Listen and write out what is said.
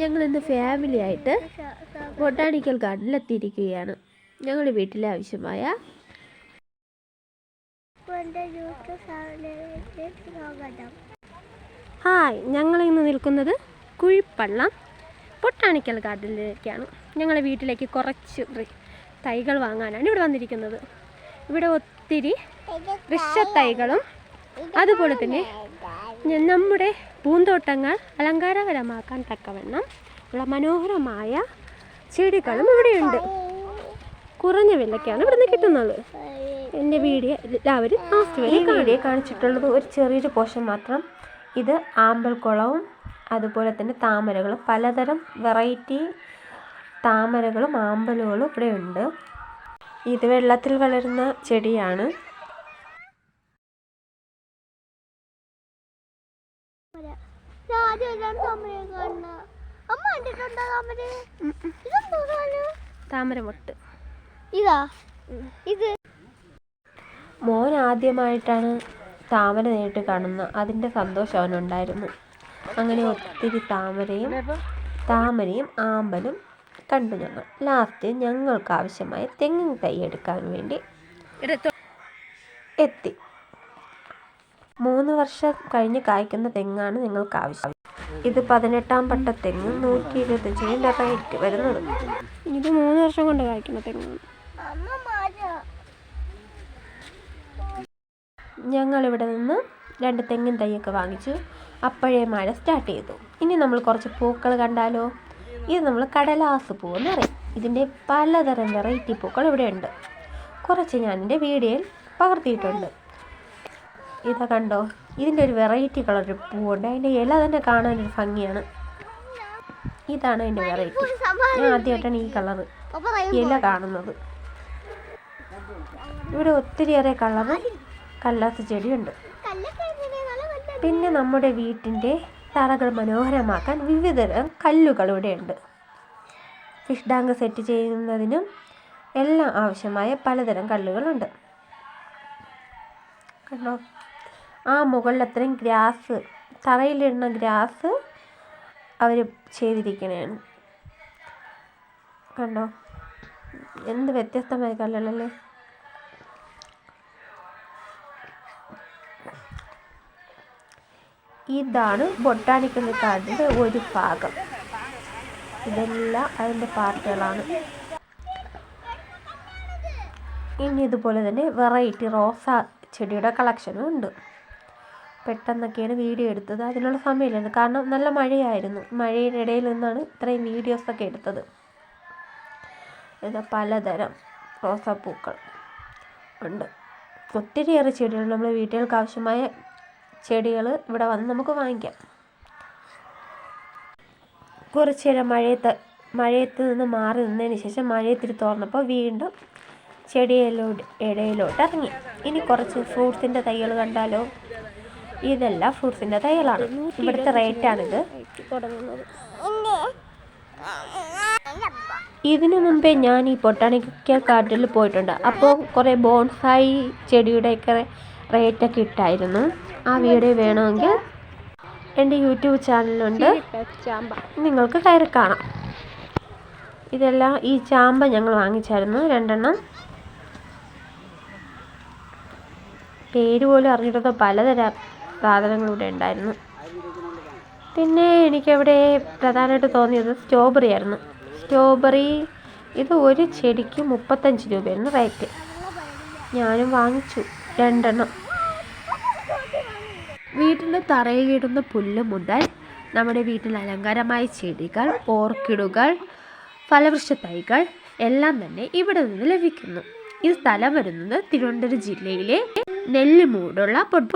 ഞങ്ങൾ ഇന്ന് ഫാമിലി ആയിട്ട് ബൊട്ടാണിക്കൽ ഗാർഡനിൽ എത്തിയിരിക്കുകയാണ്. ഞങ്ങളുടെ വീട്ടിലെ ആവശ്യമായ ഹായ് ഞങ്ങൾ ഇന്ന് നിൽക്കുന്നത് കുഴിപ്പള്ളം ബൊട്ടാണിക്കൽ ഗാർഡനിലേക്കാണ് ഞങ്ങളുടെ വീട്ടിലേക്ക് കുറച്ച് തൈകൾ വാങ്ങാനാണ് ഇവിടെ വന്നിരിക്കുന്നത്. ഇവിടെ ഒത്തിരി വൃക്ഷത്തൈകളും അതുപോലെ തന്നെ നമ്മുടെ പൂന്തോട്ടങ്ങൾ അലങ്കാരപരമാക്കാൻ തക്കവണ്ണം ഉള്ള മനോഹരമായ ചെടികളും ഇവിടെയുണ്ട്. കുറഞ്ഞ വിലയ്ക്കാണ് ഇവിടുന്ന് കിട്ടുന്നത്. എന്റെ വീഡിയോ എല്ലാവരും ലാസ്റ്റ് വരെ വീഡിയോ കാണിച്ചിട്ടുള്ളത് ഒരു ചെറിയൊരു പോഷൻ മാത്രം. ഇത് ആമ്പൽക്കുളവും അതുപോലെ തന്നെ താമരകളും പലതരം വെറൈറ്റി താമരകളും ആമ്പലുകളും ഇവിടെ ഉണ്ട് ഇത് വെള്ളത്തിൽ വളരുന്ന ചെടിയാണ്. താമരമൊട്ട്. ഇതാ. ഇത്. മോൻ ആദ്യമായിട്ടാണ് താമര നേരിട്ട് കാണുന്ന അതിന്റെ സന്തോഷം അവനുണ്ടായിരുന്നു. അങ്ങനെ ഒത്തിരി താമരയും താമരയും ആമ്പലും കണ്ടു ഞങ്ങൾ. ലാസ്റ്റ് ഞങ്ങൾക്ക് ആവശ്യമായ തെങ്ങിൻ തൈ എടുക്കാൻ വേണ്ടി എത്തി. മൂന്ന് വർഷം കഴിഞ്ഞ് കായ്ക്കുന്ന തെങ്ങാണ് നിങ്ങൾക്ക് ആവശ്യം ഇത് പതിനെട്ടാം പട്ട തെങ്ങ് നൂറ്റി ഇരുപത്തഞ്ചിന് റേറ്റ് വരുന്നത്. ഇത് മൂന്ന് വർഷം കൊണ്ട് കായ്ക്കുന്ന തെങ്ങാണ് ഞങ്ങളിവിടെ നിന്ന് രണ്ട് തെങ്ങിൻ തൈയൊക്കെ വാങ്ങിച്ചു അപ്പോഴേ മഴ സ്റ്റാർട്ട് ചെയ്തു. ഇനി നമ്മൾ കുറച്ച് പൂക്കൾ കണ്ടാലോ? ഇത് നമ്മൾ കടലാസ് പൂ എന്ന് പറയും. ഇതിന്റെ പലതരം വെറൈറ്റി പൂക്കൾ ഇവിടെ ഉണ്ട് കുറച്ച് ഞാൻ എന്റെ വീഡിയോയിൽ പകർത്തിയിട്ടുണ്ട്. ഇതാ കണ്ടോ? ഇതിന്റെ ഒരു വെറൈറ്റി കളർ പൂവുണ്ട്. അതിന്റെ ഇല തന്നെ കാണാനൊരു ഭംഗിയാണ്. ഇതാണ് അതിന്റെ വെറൈറ്റി ഞാൻ ആദ്യമായിട്ടാണ് ഈ കളറ് ഇല കാണുന്നത്. ഇവിടെ ഒത്തിരിയേറെ കളറ് കല്ലാത്ത ചെടിയുണ്ട്. പിന്നെ നമ്മുടെ വീട്ടിന്റെ തറകൾ മനോഹരമാക്കാൻ വിവിധതരം കല്ലുകൾ ഇവിടെയുണ്ട്. ഫിഷ് ടാങ്ക് സെറ്റ് ചെയ്യുന്നതിനും എല്ലാം ആവശ്യമായ പലതരം കല്ലുകളുണ്ട്. കണ്ടോ? ആ മുകളിൽ അത്രയും ഗ്രാസ് തറയിലിടുന്ന ഗ്രാസ് അവർ ചെയ്തിരിക്കണതാണ് കണ്ടോ? എന്ത് വ്യത്യസ്തമായ കല്ലുകളല്ലേ ഇതാണ് ബൊട്ടാണിക്കൽ ഗാർഡന്റെ ഒരു ഭാഗം. ഇതെല്ലാം അതിന്റെ പാർട്ടുകളാണ് ഇനി ഇതുപോലെ തന്നെ വെറൈറ്റി റോസ ചെടിയുടെ കളക്ഷനും ഉണ്ട്. പെട്ടെന്നൊക്കെയാണ് വീഡിയോ എടുത്തത്. അതിനുള്ള സമയമില്ലായിരുന്നു. കാരണം നല്ല മഴയായിരുന്നു. മഴയുടെ ഇടയിൽ നിന്നാണ് ഇത്രയും വീഡിയോസൊക്കെ എടുത്തത്. എന്താ പലതരം റോസാപ്പൂക്കൾ ഉണ്ട്. ഒത്തിരിയേറെ ചെടികൾ നമ്മൾ വീട്ടുകൾക്ക് ആവശ്യമായ ചെടികൾ ഇവിടെ വന്ന് നമുക്ക് വാങ്ങിക്കാം. കുറച്ച് നേരം മഴയത്ത് മഴയത്ത് നിന്ന് മാറി നിന്നതിന് ശേഷം മഴയത്തിരി തോർന്നപ്പോൾ വീണ്ടും ചെടിയിലോട്ട് ഇടയിലോട്ട് ഇറങ്ങി. ഇനി കുറച്ച് ഫ്രൂട്ട്സിന്റെ തൈകൾ കണ്ടാലോ? ഇതെല്ലാം ഫ്രൂട്ട്സിന്റെ തൈകളാണ് ഇവിടുത്തെ റേറ്റാണിത് ഇതിനു മുമ്പേ ഞാൻ ഈ ബൊട്ടാണിക്കൽ ഗാർഡനിൽ പോയിട്ടുണ്ട്. അപ്പോൾ കുറേ ബോൺസായി ചെടിയുടെയൊക്കെ റേറ്റൊക്കെ ഇട്ടായിരുന്നു. ആ വീഡിയോ വേണമെങ്കിൽ എന്റെ യൂട്യൂബ് ചാനലുണ്ട് നിങ്ങൾക്ക് കയറി കാണാം. ഇതെല്ലാം ഈ ചാമ്പ ഞങ്ങൾ വാങ്ങിച്ചായിരുന്നു. രണ്ടെണ്ണം. പേര് പോലും അറിഞ്ഞിട്ടൊക്കെ പലതരം സാധനങ്ങൾ ഇവിടെ ഉണ്ടായിരുന്നു. പിന്നെ എനിക്കവിടെ പ്രധാനമായിട്ട് തോന്നിയത് സ്ട്രോബെറി ആയിരുന്നു. സ്ട്രോബെറി ഇത് ഒരു ചെടിക്ക് മുപ്പത്തഞ്ച് രൂപയായിരുന്നു റേറ്റ് ഞാനും വാങ്ങിച്ചു രണ്ടെണ്ണം. വീട്ടിന്റെ തറയിലിടുന്ന പുല്ല് മുതൽ നമ്മുടെ വീട്ടിൽ അലങ്കാരമായ ചെടികൾ ഓർക്കിഡുകൾ ഫലവൃക്ഷ തൈകൾ എല്ലാം തന്നെ ഇവിടെ നിന്ന് ലഭിക്കുന്നു. ഈ സ്ഥലം വരുന്നത് തിരുവനന്തപുരം ജില്ലയിലെ നെല്ലിമൂടുള്ള പൊട്ട്